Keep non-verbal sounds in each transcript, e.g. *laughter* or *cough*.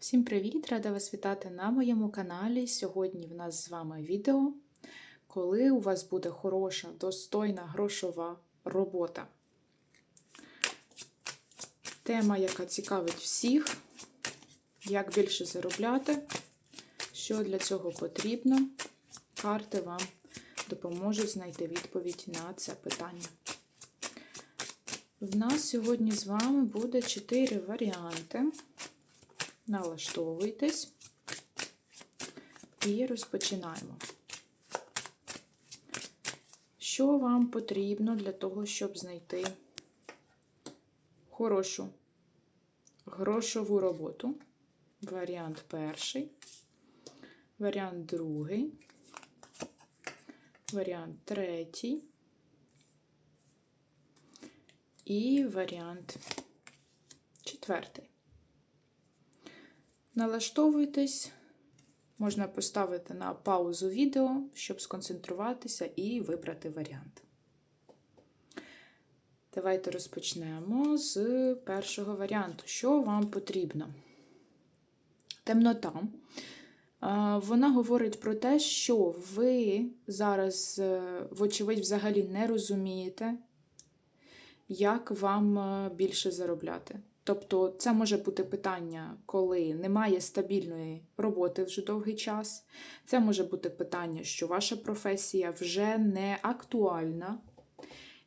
Всім привіт! Рада вас вітати на моєму каналі. Сьогодні в нас з вами відео, коли у вас буде хороша, достойна грошова робота. Тема, яка цікавить всіх, як більше заробляти, що для цього потрібно. Карти вам допоможуть знайти відповідь на це питання. В нас сьогодні з вами буде 4 варіанти. Налаштовуйтесь і розпочинаємо. Що вам потрібно для того, щоб знайти хорошу грошову роботу? Варіант перший, варіант другий, варіант третій і варіант четвертий. Налаштовуйтесь, можна поставити на паузу відео, щоб сконцентруватися і вибрати варіант. Давайте розпочнемо з першого варіанту. Що вам потрібно? Темнота. Вона говорить про те, що ви зараз, вочевидь, взагалі не розумієте, як вам більше заробляти. Тобто це може бути питання, коли немає стабільної роботи вже довгий час. Це може бути питання, що ваша професія вже не актуальна,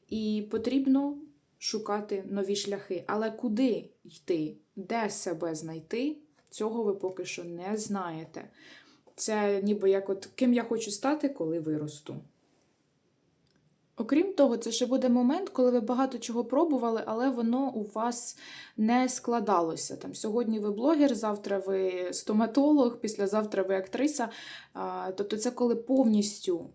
і потрібно шукати нові шляхи. Але куди йти, де себе знайти, цього ви поки що не знаєте. Це ніби як от ким я хочу стати, коли виросту. Окрім того, це ще буде момент, коли ви багато чого пробували, але воно у вас не складалося. Там Сьогодні ви блогер, завтра ви стоматолог, післязавтра ви актриса. Тобто, це коли повністю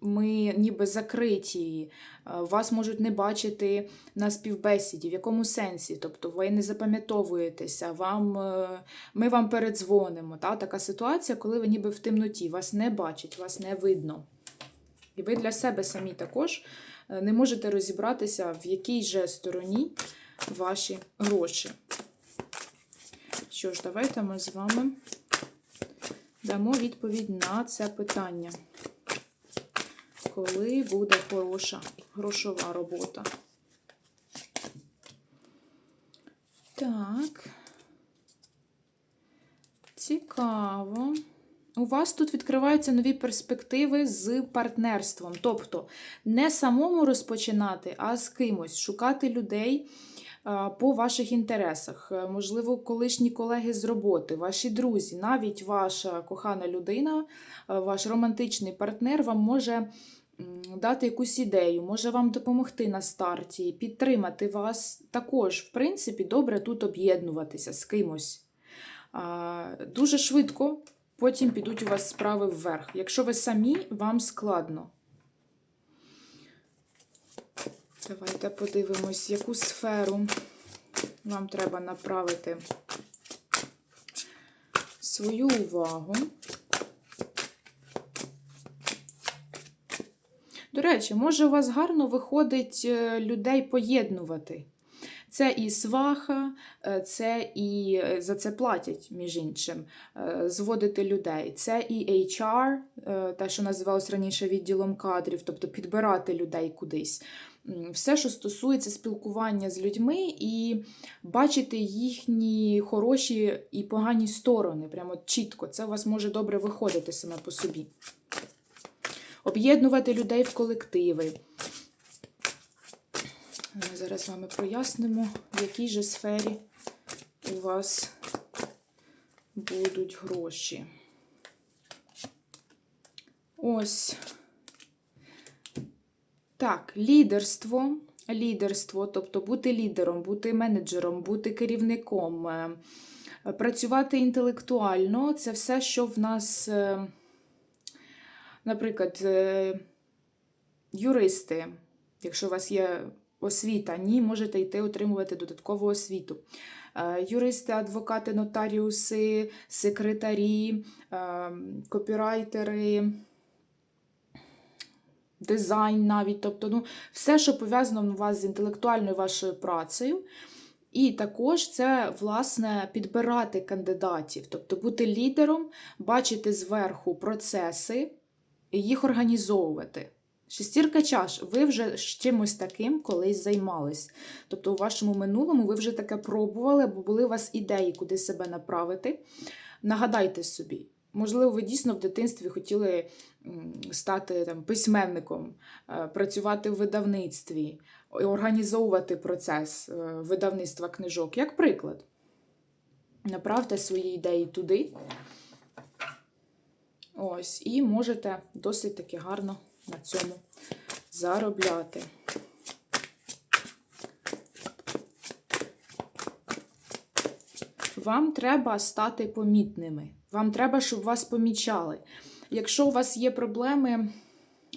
ми ніби закриті, вас можуть не бачити на співбесіді, в якому сенсі. Тобто ви не запам'ятовуєтеся, вам, е, ми вам передзвонимо. Та? Така ситуація, коли ви ніби в темноті, вас не бачать, вас не видно. І ви для себе самі також е, не можете розібратися, в якій же стороні ваші гроші. Що ж, давайте ми з вами дамо відповідь на це питання. Коли буде хороша грошова робота? Так. Цікаво. У вас тут відкриваються нові перспективи з партнерством. Тобто не самому розпочинати, а з кимось, шукати людей по ваших інтересах. Е, можливо, колишні колеги з роботи, ваші друзі, навіть ваша кохана людина, е, ваш романтичний партнер вам може дати якусь ідею, може вам допомогти на старті, підтримати вас. Також, в принципі, добре тут об'єднуватися з кимось. Дуже швидко потім підуть у вас справи вверх. Якщо ви самі, вам складно. Давайте подивимось, яку сферу вам треба направити свою увагу. До речі, може у вас гарно виходить е, людей поєднувати. Це і сваха, е, це і е, за це платять, між іншим, зводити людей. Це і HR, те, що називалось раніше відділом кадрів, тобто підбирати людей кудись. Все, що стосується спілкування з людьми, і бачити їхні хороші і погані сторони, прямо чітко. Це у вас може добре виходити саме по собі. Об'єднувати людей в колективи. Ми зараз з вами прояснимо, в якій же сфері у вас будуть гроші. Ось. Так, лідерство. Лідерство, тобто бути лідером, бути менеджером, бути керівником, е, працювати інтелектуально це все, що в нас, е, наприклад, е, юристи, якщо у вас є освіта, ні, можете йти отримувати додаткову освіту. Юристи, адвокати, нотаріуси, секретарі, копірайтери дизайн навіть. Тобто, ну, все, що пов'язано у вас з інтелектуальною вашою працею. І також це, власне, підбирати кандидатів, тобто бути лідером, бачити зверху процеси і їх організовувати. Шестірка чаш, ви вже з чимось таким колись займались. Тобто, у вашому минулому ви вже таке пробували, або були у вас ідеї, куди себе направити. Нагадайте собі, можливо, ви дійсно в дитинстві хотіли стати там, письменником, е, працювати в видавництві, організовувати процес е, видавництва книжок. Як приклад, направте свої ідеї туди. Ось, і можете досить таки гарно на цьому заробляти. Вам треба стати помітними. Вам треба, щоб вас помічали. Якщо у вас є проблеми,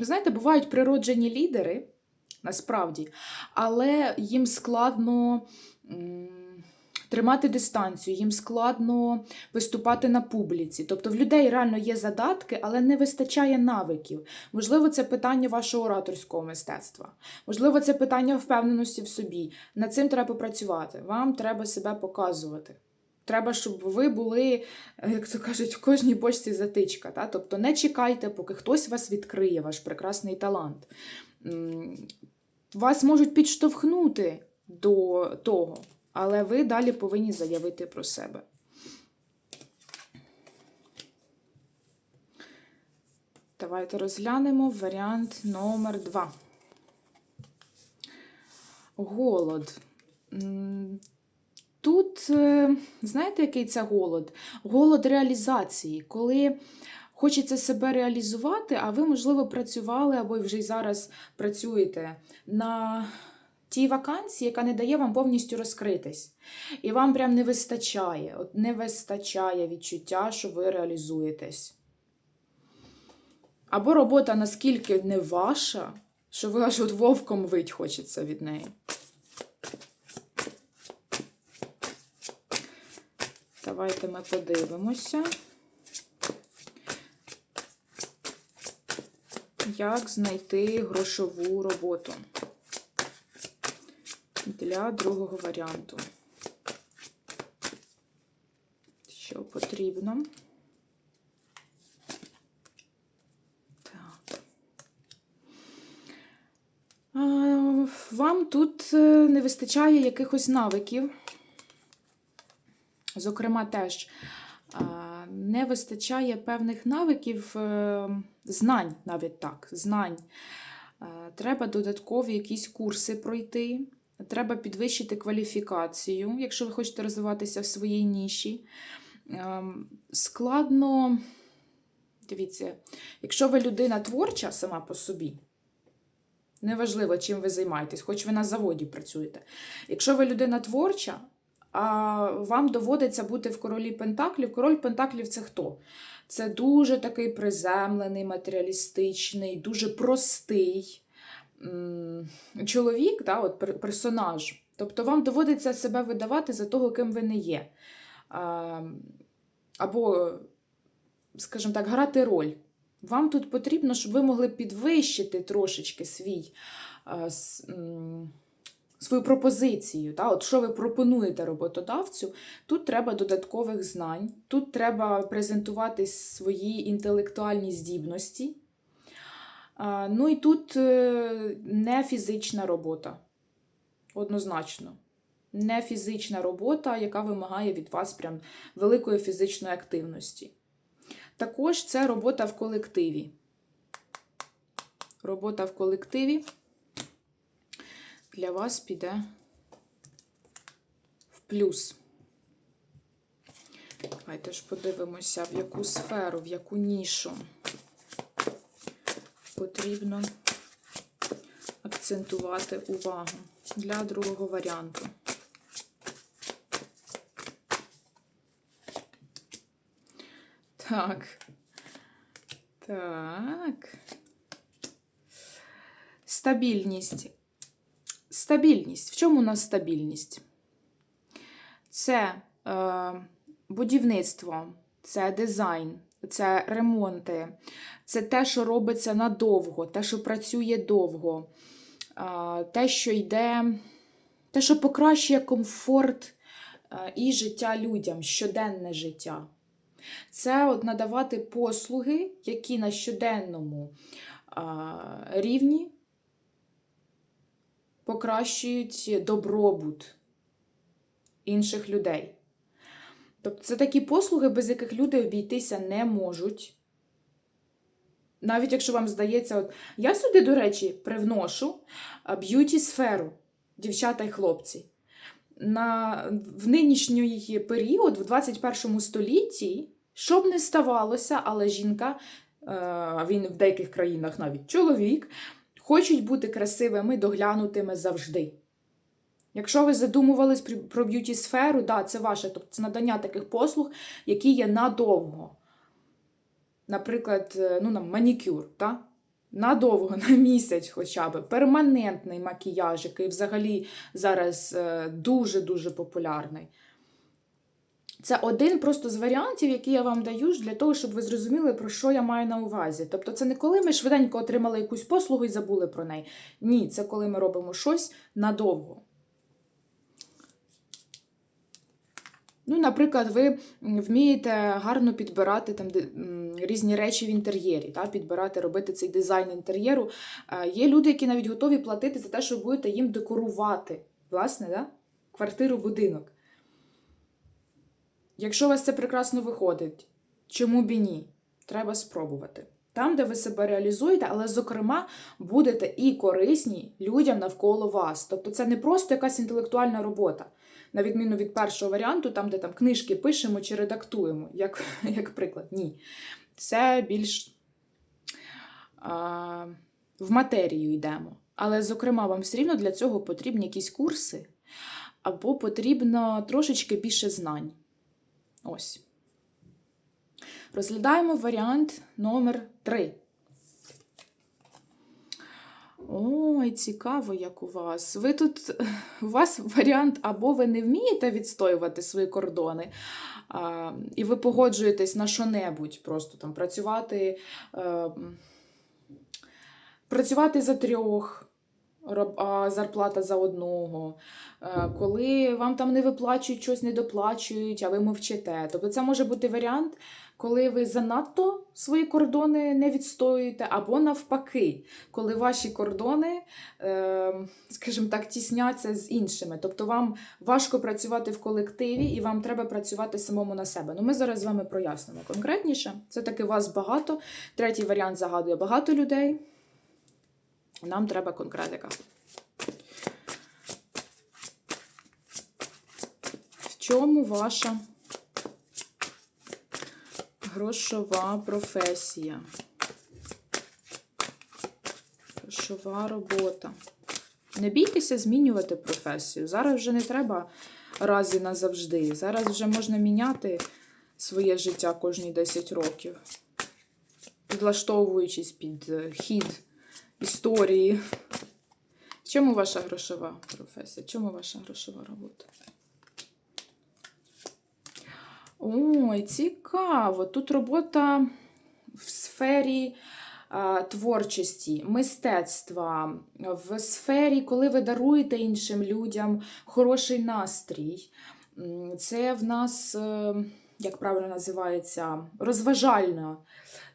знаєте, бувають природжені лідери, насправді, але їм складно тримати дистанцію, їм складно виступати на публіці. Тобто в людей реально є задатки, але не вистачає навиків. Можливо, це питання вашого ораторського мистецтва. Можливо, це питання впевненості в собі. Над цим треба попрацювати. Вам треба себе показувати. Треба, щоб ви були, як то кажуть, в кожній бочці затичка. Та? Тобто не чекайте, поки хтось вас відкриє, ваш прекрасний талант. Вас можуть підштовхнути до того, але ви далі повинні заявити про себе. Давайте розглянемо варіант номер 2. Голод. Тут, е, знаєте, який це голод? Голод реалізації, коли хочеться себе реалізувати, а ви, можливо, працювали або вже й зараз працюєте на тій вакансії, яка не дає вам повністю розкритись. І вам прям не вистачає, от не вистачає відчуття, що ви реалізуєтесь. Або робота наскільки не ваша, що ви аж от вовком вить хочеться від неї. Давайте ми подивимося, як знайти грошову роботу для другого варіанту. Що потрібно? Так. Вам тут е, не вистачає якихось навиків. Зокрема, теж не вистачає певних навиків, е, знань, навіть так, знань. Е, Треба додаткові якісь курси пройти, треба підвищити кваліфікацію, якщо ви хочете розвиватися в своїй ніші. Ем, Складно, дивіться, якщо ви людина творча сама по собі, неважливо, чим ви займаєтесь, хоч ви на заводі працюєте. Якщо ви людина творча, а вам доводиться бути в королі Пентаклів. Король Пентаклів це хто? Це дуже такий приземлений, матеріалістичний, дуже простий чоловік, да, от персонаж. Тобто вам доводиться себе видавати за того, ким ви не є. Або, скажімо так, грати роль. Вам тут потрібно, щоб ви могли підвищити трошечки свій. свою пропозицію. Та? От що ви пропонуєте роботодавцю, тут треба додаткових знань, тут треба презентувати свої інтелектуальні здібності. Ну і тут е, не фізична робота. Однозначно. Не фізична робота, яка вимагає від вас прям великої фізичної активності. Також це робота в колективі. Робота в колективі для вас піде в плюс. Давайте ж подивимося, в яку сферу, в яку нішу потрібно акцентувати увагу для другого варіанту. Так. Так. Стабільність. Стабільність. В чому у нас стабільність? Це е, будівництво, це дизайн, це ремонти, це те, що робиться надовго, те, що працює довго, те, що йде Те, що покращує комфорт і життя людям, щоденне життя. Це от надавати послуги, які на щоденному рівні покращують добробут інших людей. Тобто це такі послуги, без яких люди обійтися не можуть. Навіть якщо вам здається, от я сюди, до речі, привношу б'юті сферу, дівчата і хлопці. На, в нинішній період, в 21 столітті, що б не ставалося, але жінка, е, він в деяких країнах навіть чоловік, хочуть бути красивими, доглянутими завжди. Якщо ви задумувались про- про б'юті сферу, да, це ваше, тобто це надання таких послуг, які є надовго. Наприклад, е, ну, нам, манікюр, та? надовго, *laughs* на місяць хоча б, перманентний макіяж, який взагалі зараз е, дуже-дуже популярний. Це один просто з варіантів, які я вам даю для того, щоб ви зрозуміли, про що я маю на увазі. Тобто, це не коли ми швиденько отримали якусь послугу і забули про неї. Ні, це коли ми робимо щось надовго. Ну, наприклад, ви вмієте гарно підбирати там різні речі в інтер'єрі, та, підбирати, робити цей дизайн інтер'єру. Е, Є люди, які навіть готові платити за те, що будете їм декорувати власне, да? квартиру, будинок. Якщо у вас це прекрасно виходить, чому б і ні? Треба спробувати. Там, де ви себе реалізуєте, але, зокрема, будете і корисні людям навколо вас. Тобто це не просто якась інтелектуальна робота, на відміну від першого варіанту, там, де там книжки пишемо чи редактуємо, як, *laughs* як приклад. Ні. Це більш а, в матерію йдемо. Але, зокрема, вам все рівно для цього потрібні якісь курси, або потрібно трошечки більше знань. Ось. Розглядаємо варіант номер 3. Ой, цікаво, як у вас. Ви тут, *laughs* у вас варіант, або ви не вмієте відстоювати свої кордони, а, і ви погоджуєтесь на що-небудь, просто там працювати, е, працювати за трьох, а зарплата за одного. Е, коли вам там не виплачують щось, не доплачують, а ви мовчите. Тобто це може бути варіант, коли ви занадто свої кордони не відстоюєте, або навпаки, коли ваші кордони, е, скажімо так, тісняться з іншими. Тобто вам важко працювати в колективі і вам треба працювати самому на себе. Ну, ми зараз з вами прояснимо конкретніше. Це таки вас багато. Третій варіант загадує багато людей. Нам треба конкретика. В чому ваша грошова професія? Грошова робота. Не бійтеся змінювати професію. Зараз вже не треба раз і назавжди. Зараз вже можна міняти своє життя кожні 10 років, підлаштовуючись під е, хід історії. Чому ваша грошова професія? Чому ваша грошова робота? Ой, цікаво. Тут робота в сфері а, творчості, мистецтва, в сфері, коли ви даруєте іншим людям хороший настрій. Це в нас, е, як правильно називається, розважальна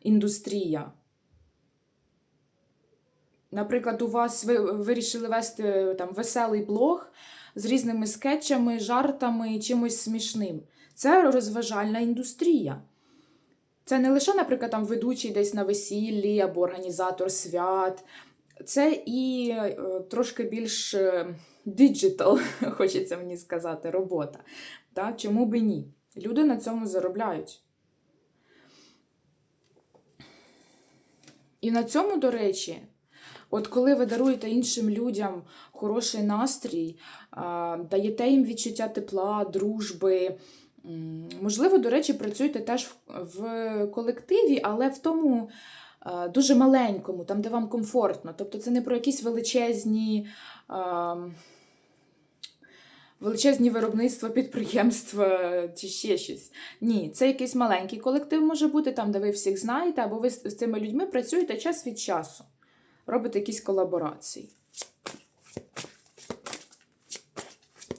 індустрія. Наприклад, у вас ви вирішили вести е, там веселий блог з різними скетчами, жартами, чимось смішним. Це розважальна індустрія. Це не лише, наприклад, там ведучий десь на весіллі або організатор свят. Це і е, трошки більш діджитал, *laughs* хочеться мені сказати, робота. Та? Чому би ні? Люди на цьому заробляють. І на цьому, до речі, от коли ви даруєте іншим людям хороший настрій, даєте їм відчуття тепла, дружби. Можливо, до речі, працюєте теж в, колективі, але в тому дуже маленькому, там, де вам комфортно. Тобто це не про якісь величезні. Величезні виробництва, підприємства чи ще щось. Ні, це якийсь маленький колектив може бути, там, де ви всіх знаєте, або ви з цими людьми працюєте час від часу, робите якісь колаборації.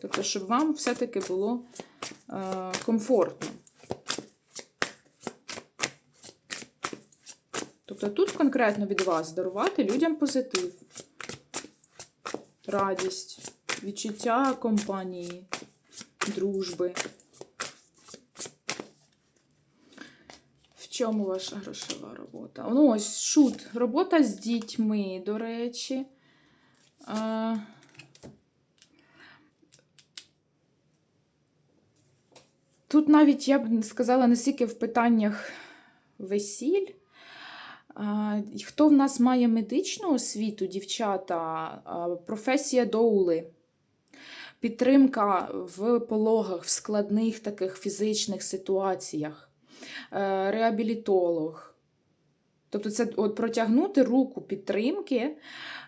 Тобто, щоб вам все-таки було е, комфортно. Тобто тут конкретно від вас дарувати людям позитив, радість, відчуття компанії, дружби. В чому ваша грошова робота? Ну, ось шут. Робота з дітьми, до речі. Тут навіть я б сказала не стільки в питаннях весіль. Хто в нас має медичну освіту, дівчата, професія доули, підтримка в пологах, в складних таких фізичних ситуаціях, е, реабілітолог. Тобто, це от протягнути руку підтримки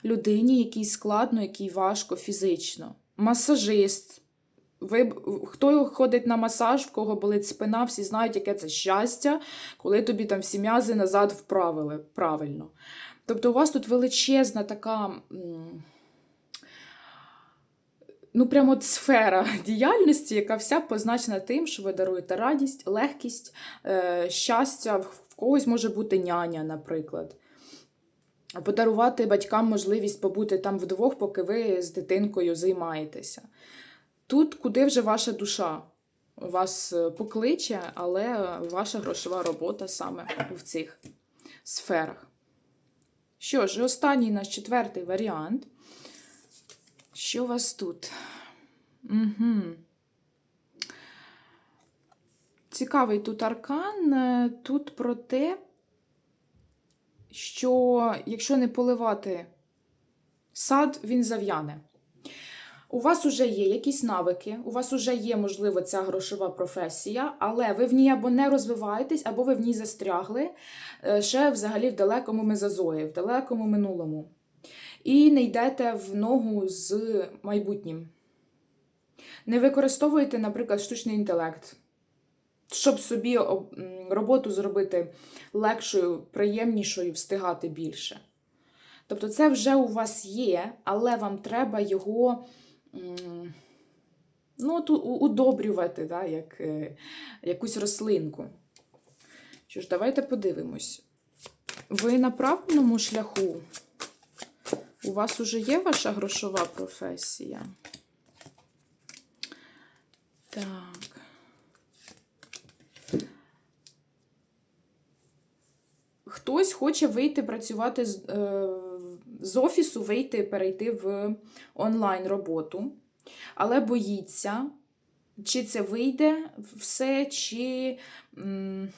людині, якій складно, якій важко фізично. Масажист. Ви, хто ходить на масаж, в кого болить спина, всі знають, яке це щастя, коли тобі там всі м'язи назад вправили правильно. Тобто у вас тут величезна така. Ну, прямо от сфера *laughs* діяльності, яка вся позначена тим, що ви даруєте радість, легкість, е, щастя. В когось може бути няня, наприклад. Подарувати батькам можливість побути там вдвох, поки ви з дитинкою займаєтеся. Тут куди вже ваша душа вас е, покличе, але ваша грошова робота саме в цих сферах. Що ж, останній наш четвертий варіант. Що у вас тут? Угу. Цікавий тут аркан. Е, Тут про те, що якщо не поливати сад, він зав'яне. У вас вже є якісь навики, у вас вже є, можливо, ця грошова професія, але ви в ній або не розвиваєтесь, або ви в ній застрягли е, ще взагалі в далекому мезозої, в далекому минулому. І не йдете в ногу з майбутнім. Не використовуєте, наприклад, штучний інтелект, щоб собі роботу зробити легшою, приємнішою, встигати більше. Тобто це вже у вас є, але вам треба його ну, от удобрювати, да, як е, якусь рослинку. Що ж, давайте подивимось. Ви на правильному шляху? У вас уже є ваша грошова професія? Так. Хтось хоче вийти працювати з, е, з офісу, вийти, перейти в онлайн роботу, але боїться, чи це вийде все, чи м,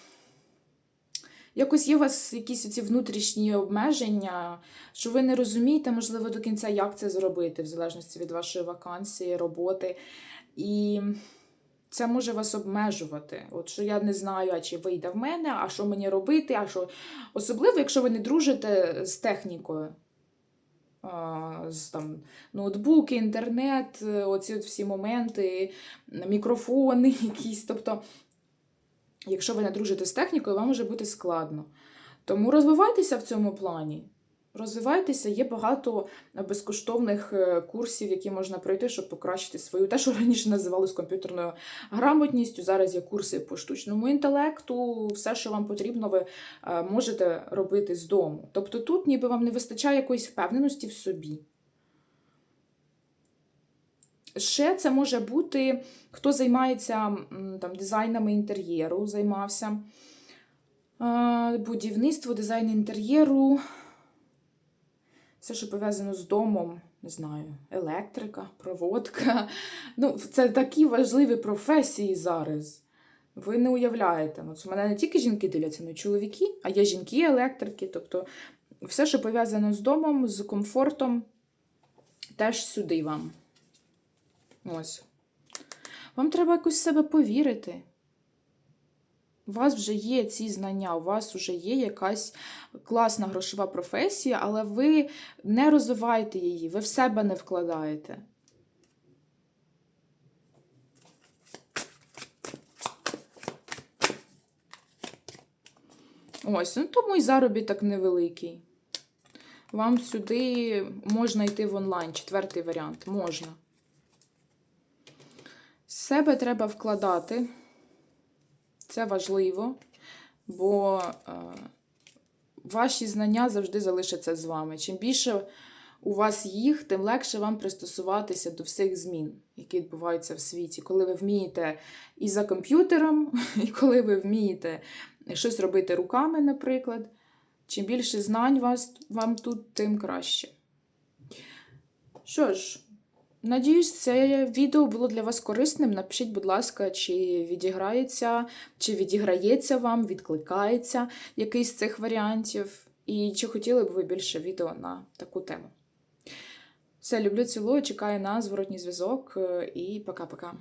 якось є у вас якісь ці внутрішні обмеження, що ви не розумієте, можливо, до кінця, як це зробити, в залежності від вашої вакансії, роботи. І це може вас обмежувати. От що я не знаю, а чи вийде в мене, а що мені робити, а що. Особливо, якщо ви не дружите з технікою. З там ноутбуки, інтернет, е, оці от всі моменти, мікрофони *laughs* якісь. Тобто, якщо ви не дружите з технікою, вам може бути складно. Тому розвивайтеся в цьому плані. Розвивайтеся, є багато безкоштовних е, курсів, які можна пройти, щоб покращити свою те, що раніше називалось комп'ютерною грамотністю. Зараз є курси по штучному інтелекту, все, що вам потрібно, ви е, можете робити з дому. Тобто тут ніби вам не вистачає якоїсь впевненості в собі. Ще це може бути, хто займається там, дизайнами інтер'єру, займався. Е, Будівництво, дизайн інтер'єру. Все, що пов'язано з домом, не знаю, електрика, проводка. Ну, це такі важливі професії зараз. Ви не уявляєте. От мене не тільки жінки дивляться, але й чоловіки, а є жінки-електрики. Тобто все, що пов'язано з домом, з комфортом, теж сюди вам. Ось. Вам треба якось в себе повірити. У вас вже є ці знання, у вас вже є якась класна грошова професія, але ви не розвиваєте її, ви в себе не вкладаєте. Ось, ну тому і заробіток невеликий. Вам сюди можна йти в онлайн, четвертий варіант, можна. себе треба вкладати. Це важливо, бо е, ваші знання завжди залишаться з вами. Чим більше у вас їх, тим легше вам пристосуватися до всіх змін, які відбуваються в світі. Коли ви вмієте і за комп'ютером, *laughs* і коли ви вмієте щось робити руками, наприклад. Чим більше знань вас, вам тут, тим краще. Що ж, надіюсь, це відео було для вас корисним. Напишіть, будь ласка, чи відіграється, чи відіграється вам, відкликається якийсь з цих варіантів, і чи хотіли б ви більше відео на таку тему. Все, люблю, цілую, чекаю на зворотній зв'язок е, і пока-пока.